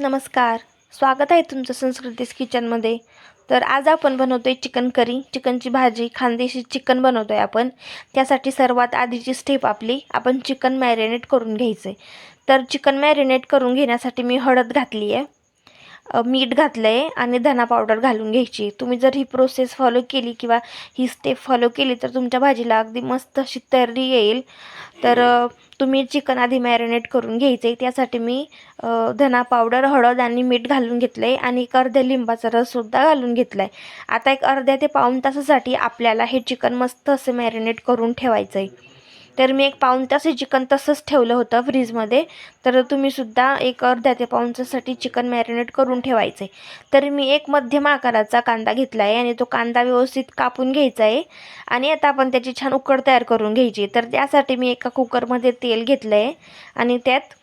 नमस्कार. स्वागत आहे तुमचं संस्कृतीस किचनमध्ये. तर आज आपण बनवतो आहे चिकन करी. चिकनची भाजी खानदेशी चिकन बनवतो आहे आपण. त्यासाठी सर्वात आधीची स्टेप आपली आपण चिकन मॅरिनेट करून घ्यायचं आहे तर चिकन मॅरिनेट करून घेण्यासाठी मी हळद घातली आहे मीठ घातलं आहे आणि धना पावडर घालून घ्यायची. तुम्ही जर ही प्रोसेस फॉलो केली किंवा ही स्टेप फॉलो केली तर तुमच्या भाजीला अगदी मस्त अशी तर्री येईल. तर तुम्ही चिकन आधी मॅरिनेट करून घ्यायचं आहे त्यासाठी मी धना पावडर हळद आणि मीठ घालून घेतलं आहे आणि एक अर्ध्या लिंबाचा रससुद्धा घालून घेतला आहे आता एक अर्ध्या ते पाऊण तासासाठी आपल्याला हे चिकन मस्त असं मॅरिनेट करून ठेवायचं आहे तर मी एक पाऊण तास हे चिकन तसंच ठेवलं होतं फ्रीजमध्ये. तर तुम्हीसुद्धा एक अर्ध्या ते पाऊण चिकन मॅरिनेट करून ठेवायचं आहे तर मी एक मध्यम आकाराचा कांदा घेतला आहे आणि तो कांदा व्यवस्थित कापून घ्यायचा आहे आणि आता आपण त्याची छान उकड तयार करून घ्यायची. तर त्यासाठी मी एका कुकरमध्ये तेल घेतलं आहे आणि त्यात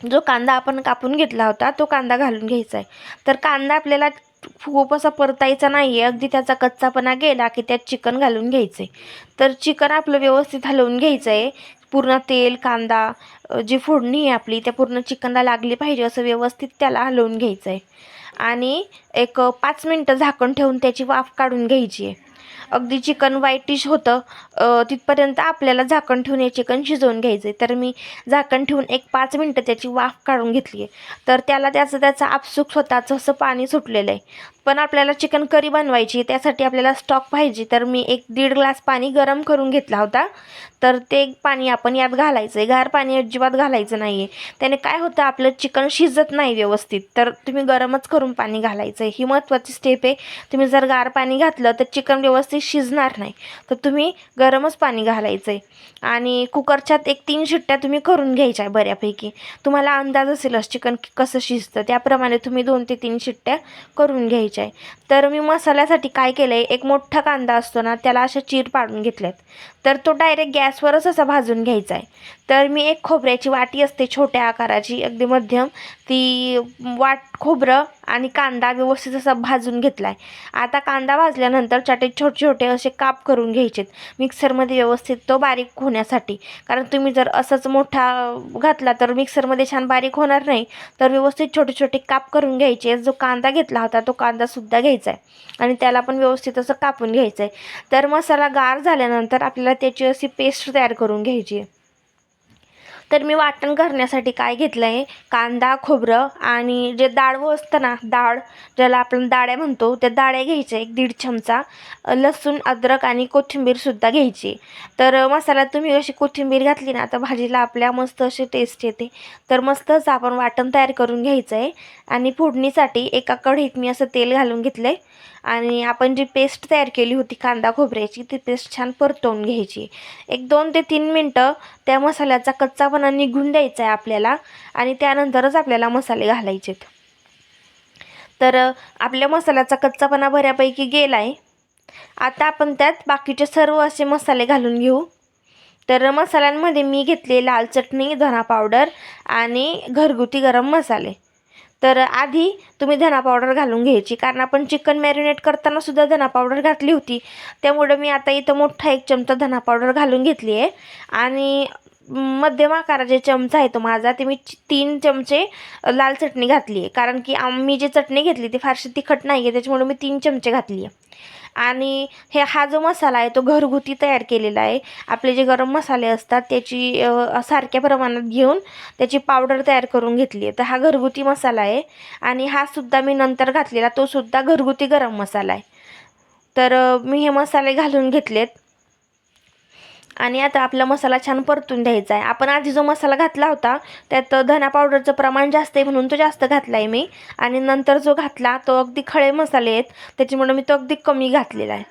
जो कांदा आपण कापून घेतला होता तो कांदा घालून घ्यायचा आहे तर कांदा आपल्याला खूप असा परतायचा नाही आहे अगदी त्याचा कच्चापणा गेला की त्यात चिकन घालून घ्यायचं आहे तर चिकन आपलं व्यवस्थित हलवून घ्यायचं आहे पूर्ण तेल कांदा जी फोडणी आहे आपली त्या पूर्ण चिकनला लागली पाहिजे असं व्यवस्थित त्याला हलवून घ्यायचं आहे आणि एक पाच मिनटं झाकण ठेवून त्याची वाफ काढून घ्यायची आहे अगदी चिकन वाईटिश होतं. तिथपर्यंत आपल्याला झाकण ठेवून हे चिकन शिजवून घ्यायचं आहे तर मी झाकण ठेवून एक पाच मिनटं त्याची वाफ काढून घेतली आहे तर त्याला त्याचं त्याचं आपसूक स्वतःचं असं पाणी सुटलेलं आहे. पण आपल्याला चिकन करी बनवायची त्यासाठी आपल्याला स्टॉक पाहिजे. तर मी एक दीड ग्लास पाणी गरम करून घेतला होता. तर ते पाणी आपण यात घालायचं आहे गार पाणी अजिबात घालायचं नाही आहे त्याने काय होतं आपलं चिकन शिजत नाही व्यवस्थित. तर तुम्ही गरमच करून पाणी घालायचं आहे ही महत्त्वाची स्टेप आहे. तुम्ही जर गार पाणी घातलं तर चिकन व्यवस्थित शिजणार नाही. तर तुम्ही गरमच पाणी घालायचं आहे आणि कुकरच्यात एक तीन शिट्ट्या तुम्ही करून घ्यायच्या आहे बऱ्यापैकी. तुम्हाला अंदाज असेलच चिकन कसं शिजतं. त्याप्रमाणे तुम्ही दोन ते तीन शिट्ट्या करून घ्यायच्या. आहे तर मी मसाल्यासाठी काय केलं आहे एक मोठा कांदा असतो ना त्याला अशा चीर पाडून घेतल्यात. तर तो डायरेक्ट गॅसवरच असा भाजून घ्यायचा आहे तर मी एक खोबऱ्याची वाटी असते छोट्या आकाराची अगदी मध्यम ती वाट खोबरं आणि कांदा व्यवस्थित असा भाजून घेतला आहे आता कांदा भाजल्यानंतर चाटे छोटे छोटे असे काप करून घ्यायचेत मिक्सरमध्ये व्यवस्थित तो बारीक होण्यासाठी. कारण तुम्ही जर असंच मोठा घातला तर मिक्सरमध्ये छान बारीक होणार नाही. तर व्यवस्थित छोटे छोटे काप करून घ्यायचे. जो कांदा घेतला होता तो कांदा मसालासुद्धा घ्यायचा आहे. आणि त्याला पण व्यवस्थित असं कापून घ्यायचं आहे. तर मसाला गार झाल्यानंतर आपल्याला त्याची अशी पेस्ट तयार करून घ्यायची आहे. तर मी वाटण करण्यासाठी काय घेतलं आहे कांदा खोबरं आणि जे डाळवं असतं ना डाळ ज्याला आपण डाळ्या म्हणतो त्या डाळ्या घ्यायच्या एक दीड चमचा. लसूण अद्रक आणि कोथिंबीरसुद्धा घ्यायची. तर मसाल्यात तुम्ही अशी कोथिंबीर घातली ना तर भाजीला आपल्या मस्त अशी टेस्ट येते. तर मस्तच आपण वाटण तयार करून घ्यायचं आहे आणि फोडणीसाठी एका कढईत मी असं तेल घालून घेतलं आहे आणि आपण जी पेस्ट तयार केली होती कांदा खोबऱ्याची ती पेस्ट छान परतवून घ्यायची. एक दोन ते तीन मिनटं त्या मसाल्याचा कच्चा कच्चापणा निघून द्यायचा आहे आपल्याला आणि त्यानंतरच आपल्याला मसाले घालायचे तर आपल्या मसाल्याचा कच्चापणा बऱ्यापैकी गेला आहे. आता आपण त्यात बाकीचे सर्व असे मसाले घालून घेऊ. तर मसाल्यांमध्ये मी घेतले लाल चटणी धना पावडर आणि घरगुती गरम मसाले. तर आधी तुम्ही धना पावडर घालून घ्यायची कारण आपण चिकन मॅरिनेट करताना सुद्धा धना पावडर घातली होती. त्यामुळं मी आता इथं मोठा एक चमचा धना पावडर घालून घेतली आहे. आणि मध्यम आकाराचे चमचा आहे तो माझा ते मी च- तीन चमचे लाल चटणी घातली आहे. कारण की आम्ही जी चटणी घेतली ती फारशी तिखट नाही आहे त्याच्यामुळे मी तीन चमचे घातली आहे. आणि हे हा जो मसाला आहे तो घरगुती तयार केलेला आहे. आपले जे गरम मसाले असतात त्याची सारख्या प्रमाणात घेऊन त्याची पावडर तयार करून घेतली आहे. तर हा घरगुती मसाला आहे आणि हा सुद्धा मी नंतर घातलेला तो सुद्धा घरगुती गरम मसाला आहे. तर मी हे मसाले घालून घेतलेत. आणि आता आपला मसाला छान परतून द्यायचा आहे. आपण आधी जो मसाला घातला होता त्यात धना पावडरचं प्रमाण जास्त आहे म्हणून तो जास्त घातला आहे मी. आणि नंतर जो घातला तो अगदी खळे मसाले आहेत त्याच्यामुळे मी तो अगदी कमी घातलेला आहे.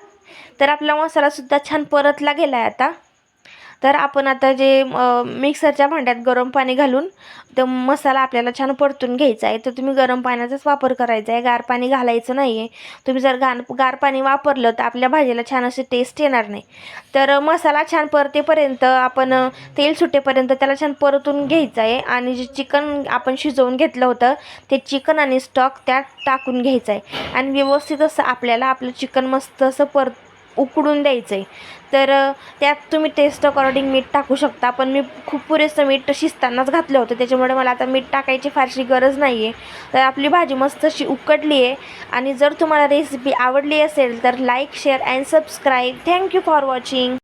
तर आपला मसालासुद्धा छान परतला गेला आहे आता. तर आपण आता जे मिक्सरच्या भांड्यात गरम पाणी घालून तो मसाला आपल्याला छान परतून घ्यायचा आहे. तर तुम्ही गरम पाण्याचाच वापर करायचा आहे. गार पाणी घालायचं नाही आहे तुम्ही जर गार गार पाणी वापरलं तर आपल्या भाजीला छान अशी टेस्ट येणार नाही. तर मसाला छान परतेपर्यंत आपण तेल सुटेपर्यंत त्याला छान परतून घ्यायचं आहे. आणि जे चिकन आपण शिजवून घेतलं होतं ते चिकन आणि स्टॉक त्यात टाकून घ्यायचं आहे. आणि व्यवस्थित असं आपल्याला आपलं चिकन मस्त असं परत उकडून द्यायचं आहे तर त्यात तुम्ही टेस्ट अकॉर्डिंग मीठ टाकू शकता. पण मी खूप पुरेसं मीठ शिजतानाच घातलं होतं. त्याच्यामुळे मला आता मीठ टाकायची फारशी गरज नाही आहे तर आपली भाजी मस्त अशी उकडली आहे आणि जर तुम्हाला रेसिपी आवडली असेल तर like share and subscribe thank you for watching